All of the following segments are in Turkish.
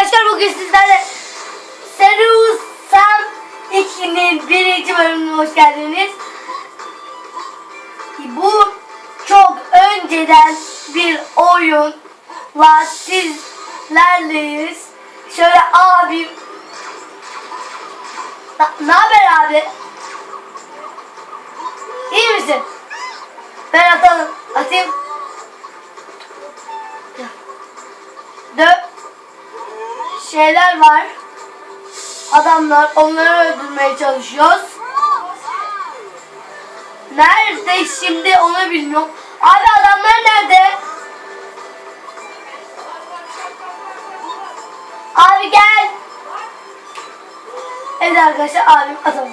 arkadaşlar bugün sizlerle Serious Sam 2'nin birinci bölümüne hoş geldiniz. Bu çok önceden bir oyunla sizlerleyiz. Şöyle abim Ne haber abi? İyi misin? Ben atalım. Atayım. Dö şeyler var. Adamlar onları öldürmeye çalışıyoruz. Nerede şimdi onu bilmiyorum. Abi adamlar nerede? Abi gel. Evet arkadaşlar abim atalım.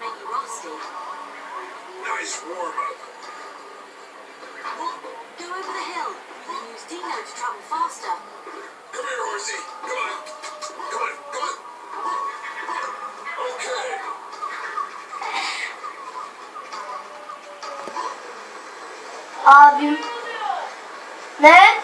Make you rusty. Nice warm up. Go over the hill and use Dino to travel faster. Come here, horsey. Come on. Come on. Come on. Okay. Abim. Ne?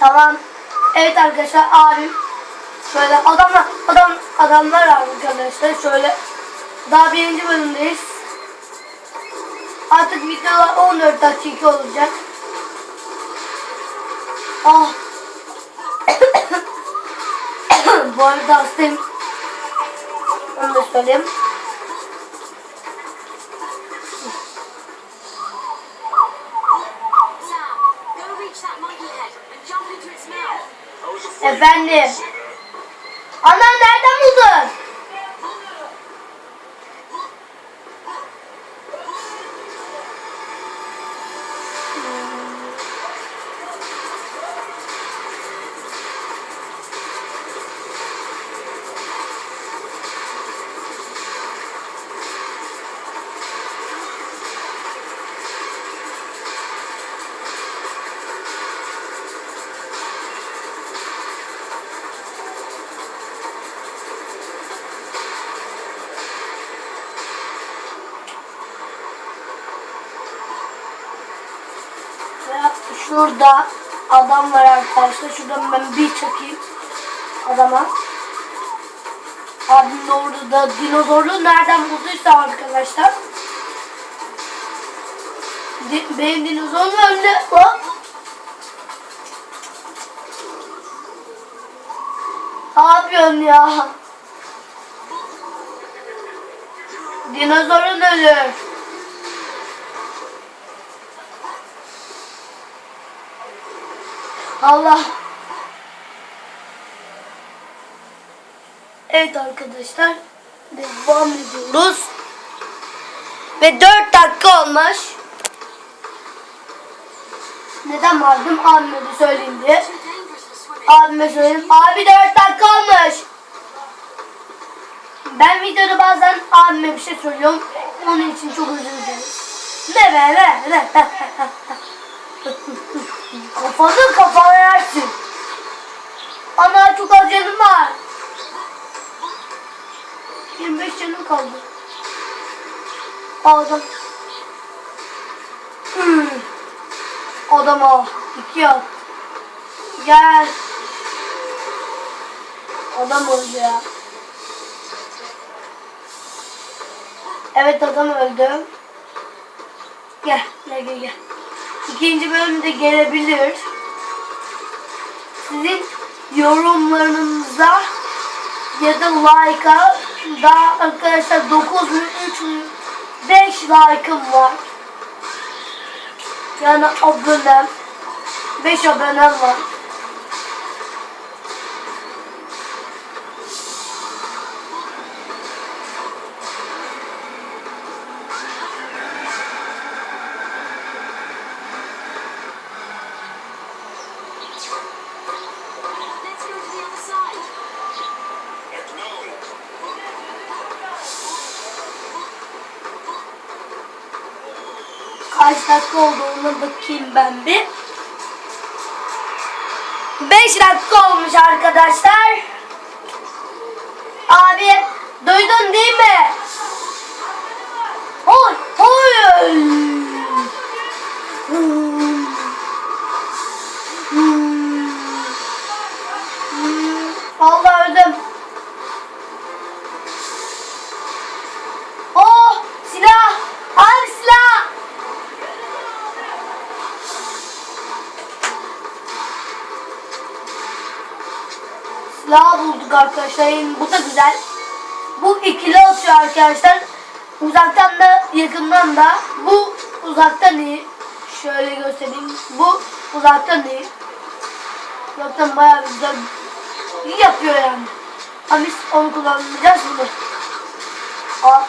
Tamam. Evet arkadaşlar abim. Şöyle adamlar adam adamlar arkadaşlar. Şöyle daha birinci bölümdeyiz. Artık videolar 14 dakika olacak. Ah. Bu arada hastayım. Onu da söyleyeyim. Efendim. Anam nereden buldun? Şurada adam var arkadaşlar. Şuradan ben bir çakayım adama. Abim de orada dinozorlu nereden bulduysa arkadaşlar. Benim dinozorum önde. Hop. Ne yapıyorsun ya? Dinozorun ölür. Allah. Evet arkadaşlar. Devam ediyoruz. Ve 4 dakika olmuş. Neden vardım? Abime de söyleyeyim diye. Abime söyleyeyim. Abi 4 dakika olmuş. Ben videoda bazen abime bir şey söylüyorum. Onun için çok özür dilerim. Ne be ne ne. Kafanı kafana yersin. Ana çok az canım var. 25 canım kaldı. Aldım. Hmm. Adama iki at. Gel. Adam öldü ya. Evet adam öldü. Gel gel gel gel. İkinci bölümde gelebilir. Sizin yorumlarınıza ya da like'a daha arkadaşlar 9 mü 3 mü 5 like'ım var. Yani abonem 5 abonem var. Kaç dakika oldu ona bakayım ben bir. 5 dakika olmuş arkadaşlar. Abi duydun değil mi? Silah bulduk arkadaşlar. Bu da güzel. Bu ikili atıyor arkadaşlar. Uzaktan da yakından da. Bu uzaktan iyi. Şöyle göstereyim. Bu uzaktan iyi. Uzaktan bayağı güzel iyi yapıyor yani. Ama biz onu kullanmayacağız bunu.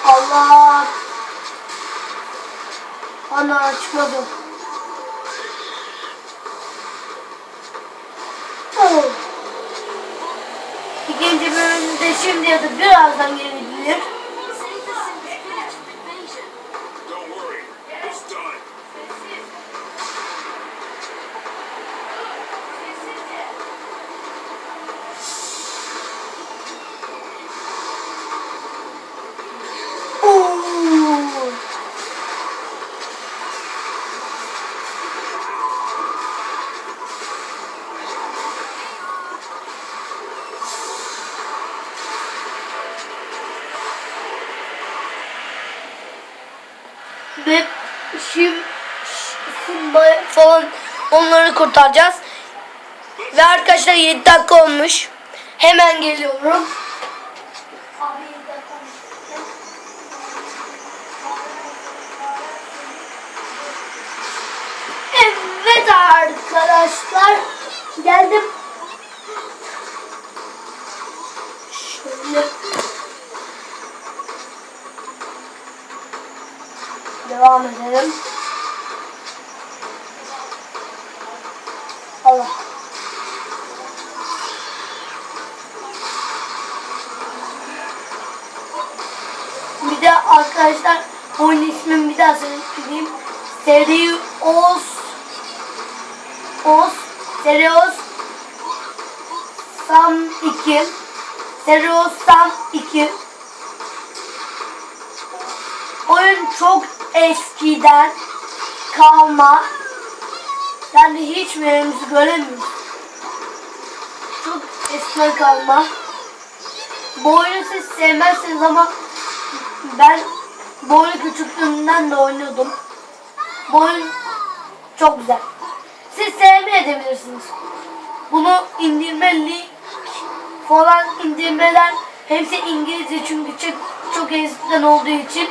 Allah. Ana çıkmadı. Oh. İkinci bölümde şimdi ya da birazdan gelebilir. Falan onları kurtaracağız. Ve arkadaşlar 7 dakika olmuş. Hemen geliyorum. Abi 7 dakika olmuş. Evet arkadaşlar geldim. Şöyle devam edelim. Arkadaşlar. Oyun ismini bir daha söyleyeyim. Serios Os. Serios Sam 2 Serios Sam 2 Oyun çok eskiden kalma. Yani hiç yerimizi göremiyoruz. Çok eskiden kalma. Bu oyunu siz sevmezsiniz ama ben bu oyunu küçüklüğümden de oynuyordum. Bu oyun çok güzel. Siz sevmeyebilirsiniz. Bunu indirme link falan indirmeler hepsi İngilizce çünkü çok, çok eskiden olduğu için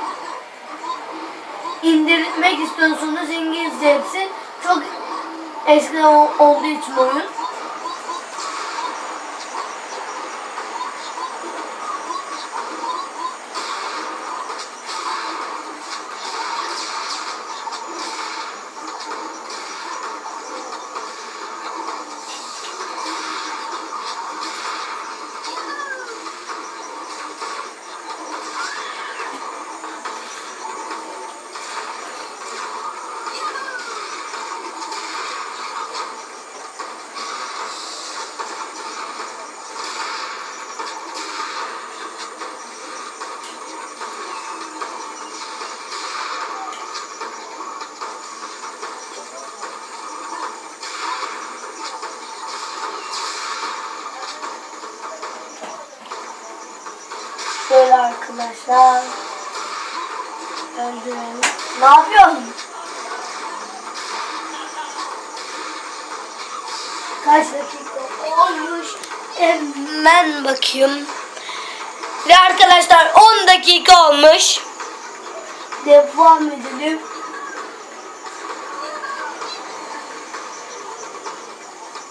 indirmek istiyorsunuz İngilizce hepsi çok eskiden ol- olduğu için oyun. Arkadaşlar. Öldürelim. Ne yapıyorsun? Kaç dakika olmuş? Hemen bakayım. Ve arkadaşlar 10 dakika olmuş. Devam edelim.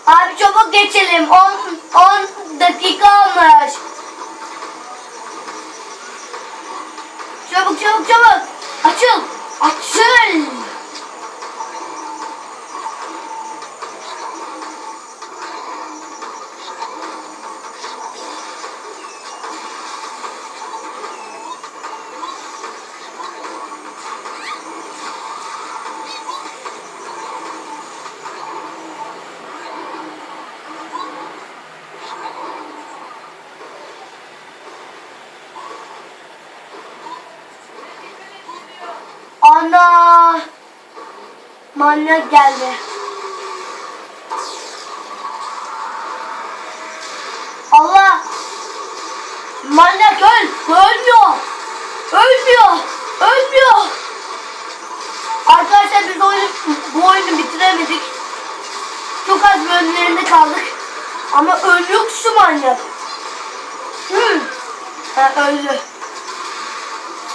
Abi çabuk geçelim. 10 10 dakika olmuş. Çabuk çabuk çabuk. Açıl. Açıl. Ana. Manyak geldi. Allah. Manyak öl. Ölmüyor. Ölmüyor. Ölmüyor. Arkadaşlar biz oyunu, bu oyunu bitiremedik. Çok az bölümlerinde kaldık. Ama ölüyor şu manyak. Hı. Ha, öldü.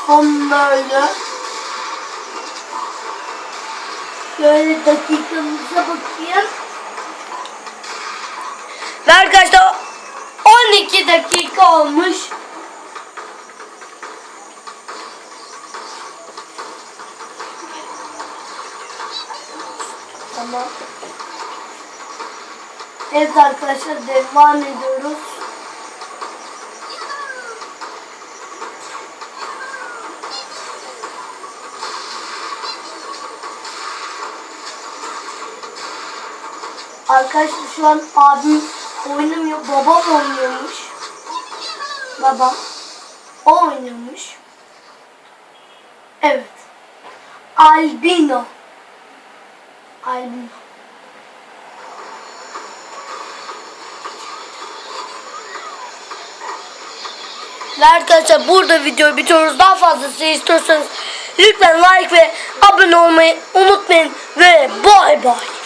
Sonunda öldü. Şöyle dakikamıza bakayım. Ve arkadaşlar 12 dakika olmuş. Tamam. Evet arkadaşlar devam ediyoruz. Arkadaşlar şu an abim oynamıyor. Babam oynuyormuş. Babam. O oynuyormuş. Evet. Albino. Albino. Arkadaşlar burada videoyu bitiriyoruz. Daha fazlası istiyorsanız lütfen like ve abone olmayı unutmayın. Ve bay bay.